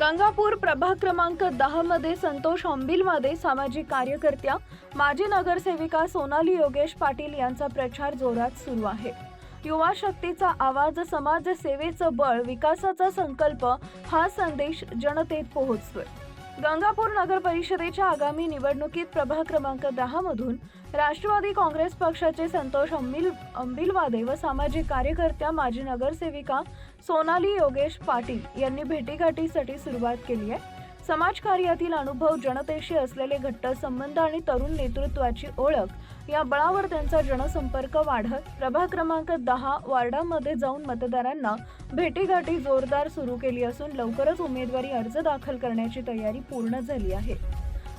गंगापूर प्रभाग क्रमांक दहा मध्ये संतोष अंबिलमध्ये सामाजिक कार्यकर्त्या माजी नगरसेविका सोनाली योगेश पाटील यांचा प्रचार जोरात सुरू आहे. युवा शक्तीचा आवाज समाज सेवेचं बळ विकासाचा संकल्प हा संदेश जनतेत पोहोचतोय. गंगापूर नगर परिषदेच्या आगामी निवडणुकीत प्रभाग क्रमांक दहा मधून राष्ट्रवादी काँग्रेस पक्षाचे संतोष अंबिल अंबिलवादे व सामाजिक कार्यकर्त्या माजी नगरसेविका सोनाली योगेश पाटील यांनी भेटीगाठीसाठी सुरुवात केली आहे. समाजकार्यातील अनुभव जनतेशी असलेले घट्ट संबंध आणि तरुण नेतृत्वाची ओळख या बळावर त्यांचा जनसंपर्क वाढत प्रभाग क्रमांक दहा वार्डामध्ये जाऊन मतदारांना भेटीगाठी जोरदार सुरू केली असून लवकरच उमेदवारी अर्ज दाखल करण्याची तयारी पूर्ण झाली आहे.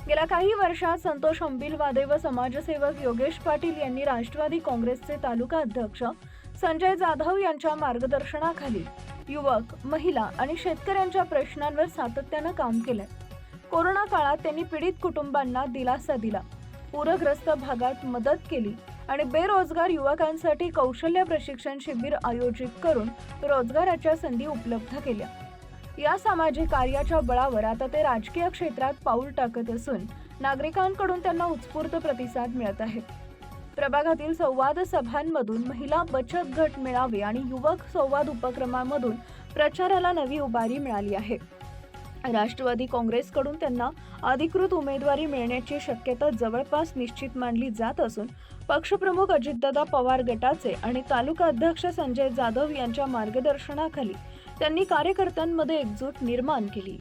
गेल्या काही वर्षात संतोष अंबिलवादे व समाजसेवक योगेश पाटील यांनी राष्ट्रवादी काँग्रेसचे तालुका अध्यक्ष संजय जाधव यांच्या मार्गदर्शनाखाली युवक महिला आणि शेतकऱ्यांच्या प्रश्नांवर सातत्यानं काम केलंय. कोरोना काळात त्यांनी पीडित कुटुंबांना दिलासा दिला. पूरग्रस्त भागात मदत केली आणि बेरोजगार युवकांसाठी कौशल्य प्रशिक्षण शिबिर आयोजित करून रोजगाराच्या संधी उपलब्ध केल्या. या सामाजिक कार्याच्या बळावर आता ते राजकीय क्षेत्रात पाऊल टाकत असून नागरिकांकडून त्यांना उत्स्फूर्त प्रतिसाद मिळत आहे. प्रभागातील संवाद सभांमधून महिला बचत गट मेळावे आणि युवक संवाद उपक्रमांमधून प्रचाराला नवी उभारी मिळाली आहे. राष्ट्रवादी काँग्रेसकडून त्यांना अधिकृत उमेदवारी मिळण्याची शक्यता जवळपास निश्चित मानली जात असून पक्षप्रमुख अजितदादा पवार गटाचे आणि तालुका अध्यक्ष संजय जाधव यांच्या मार्गदर्शनाखाली त्यांनी कार्यकर्त्यांमध्ये एकजूट निर्माण केली.